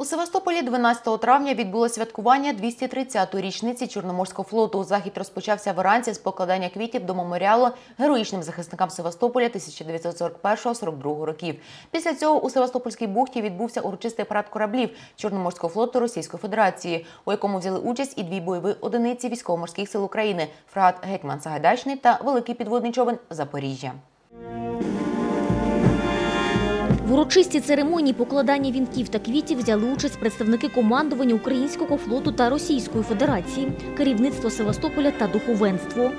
У Севастополі 12 травня відбулося святкування 230-ї річниці Чорноморського флоту. Захід розпочався вранці з покладання квітів до меморіалу героїчним захисникам Севастополя 1941-42 років. Після цього у Севастопольській бухті відбувся урочистий парад кораблів Чорноморського флоту Російської Федерації, у якому взяли участь і дві бойові одиниці військово-морських сил України – фрегат Гетьман Сагайдачний та великий підводний човен Запоріжжя. В урочистій церемонії покладання вінків та квітів взяли участь представники командування Українського флоту та Російської Федерації, керівництво Севастополя та духовенство.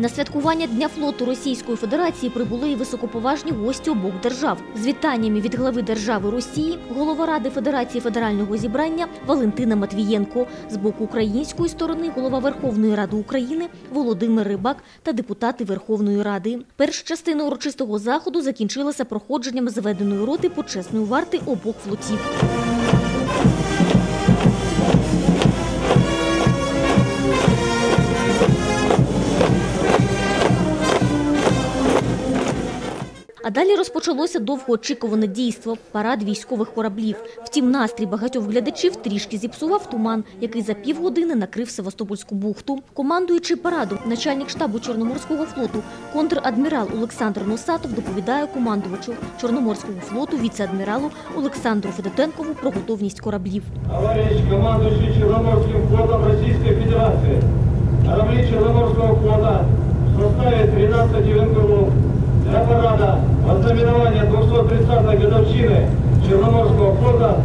На святкування Дня флоту Російської Федерації прибули і високоповажні гості обох держав з вітаннями від глави держави Росії, голова Ради Федерації Федерального зібрання Валентина Матвієнко, з боку української сторони голова Верховної Ради України Володимир Рибак та депутати Верховної Ради. Перша частина урочистого заходу закінчилася проходженням зведеної роти почесної варти обох флотів. Далі розпочалося довгоочікуване дійство – парад військових кораблів. Втім, настрій багатьох глядачів трішки зіпсував туман, який за півгодини накрив Севастопольську бухту. Командуючи парадом, начальник штабу Чорноморського флоту, контр-адмірал Олександр Носатов доповідає командувачу Чорноморського флоту віце-адміралу Олександру Федотенкову про готовність кораблів. Товарищ командующий Черноморским флотом Российской Федерации. Корабли Черноморского флота в составе 13 винколов для парада вознаменования 230-й годовщины Черноморского флота.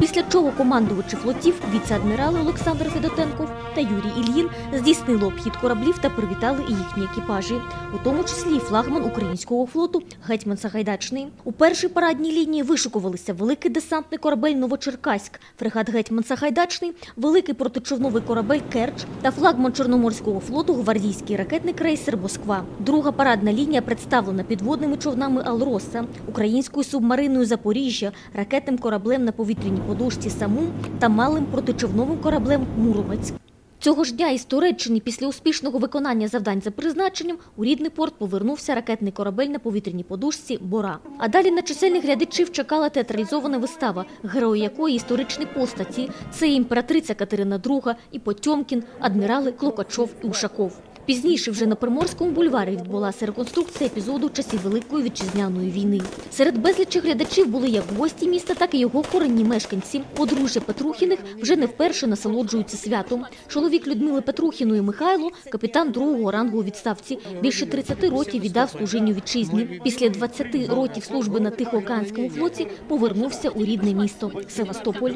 Після чого командувачі флотів, віце-адмірали Олександр Федотенков та Юрій Ільїн здійснили обхід кораблів та привітали їхні екіпажі, у тому числі флагман українського флоту Гетьман Сагайдачний. У першій парадній лінії вишукувалися великий десантний корабель Новочеркаськ, фрегат Гетьман Сагайдачний, великий протичовновий корабель Керч та флагман Чорноморського флоту гвардійський ракетний крейсер Москва. Друга парадна лінія представлена підводними човнами Алроса, українською субмариною Запоріжжя, ракетним кораблем на повітряній подушці Самум та малим протичовновим кораблем Муромець. Цього ж дня із Туреччини після успішного виконання завдань за призначенням у рідний порт повернувся ракетний корабель на повітряній подушці Бора. А далі на чисельних глядачів чекала театралізована вистава, герої якої історичні постаті це імператриця Катерина II, і Потьомкін, адмірали Клокачов і Ушаков. Пізніше вже на Приморському бульварі відбулася реконструкція епізоду часів Великої вітчизняної війни. Серед безлічі глядачів були як гості міста, так і його коренні мешканці. Подружжя Петрухіних вже не вперше насолоджуються святом. Чоловік Людмили Петрухіної Михайло, капітан другого рангу у відставці, більше 30 років віддав служінню вітчизні. Після 20 років служби на Тихоокеанському флоті повернувся у рідне місто Севастополь.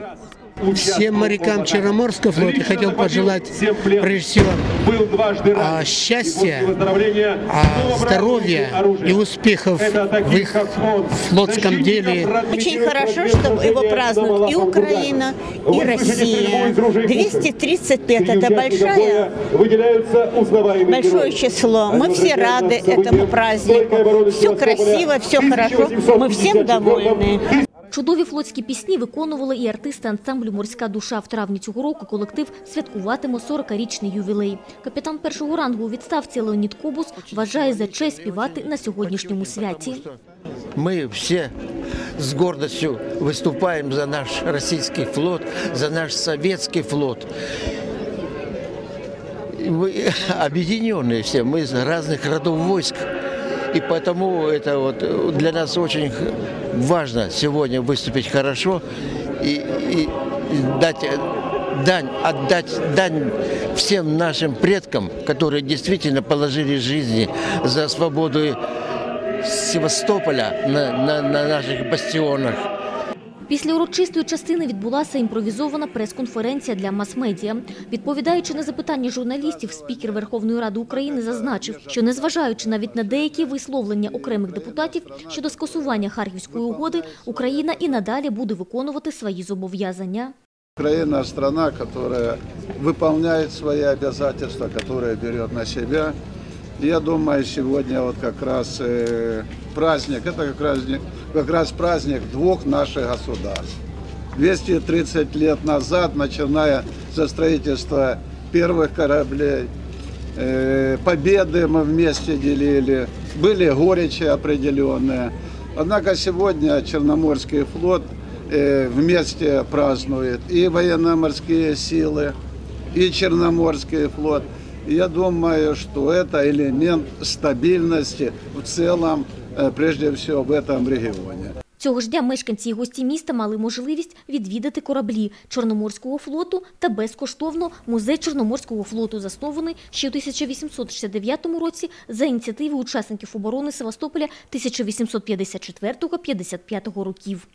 Всем морякам Черноморского флота хотел пожелать, прежде всего, а, счастья, а, здоровья и успехов в их флотском деле. Очень хорошо, что его празднуют и Украина, и Россия. 235 – это большое большое число. Мы все рады этому празднику. Все красиво, все хорошо, мы всем довольны. Чудові флотські пісні виконували і артисти ансамблю Морська душа. В травні цього року колектив святкуватиме 40-річний ювілей. Капітан першого рангу у відставці Леонід Кобус вважає за честь співати на сьогоднішньому святі. Мы все с гордостью выступаем за наш российский флот, за наш советский флот. И Мы объединенные все, мы из разных родов войск. И потому это вот для нас очень х- важно сегодня выступить хорошо и, и дать дань, отдать дань всем нашим предкам, которые действительно положили жизни за свободу Севастополя на, на, на наших бастіонах. Після урочистої частини відбулася імпровізована прес-конференція для мас-медіа. Відповідаючи на запитання журналістів, спікер Верховної Ради України зазначив, що незважаючи навіть на деякі висловлення окремих депутатів щодо скасування Харківської угоди, Україна і надалі буде виконувати свої зобов'язання. Украина – страна, которая выполняет свои обязательства, которая берет на себя. Я думаю, сегодня вот как раз э, праздник, это как раз, как раз праздник двух наших государств. 230 лет назад, начиная со строительства первых кораблей, э, победы мы вместе делили, были горечи определенные. Однако сегодня Черноморский флот э, вместе празднует и военно-морские силы, и Черноморский флот. И Я думаю, что это элемент стабильности в целом, э, прежде всего, в этом регионе. Цього ж дня мешканці і гості міста мали можливість відвідати кораблі Чорноморського флоту та безкоштовно музей Чорноморського флоту, заснований ще у 1869 році за ініціативи учасників оборони Севастополя 1854-55 років.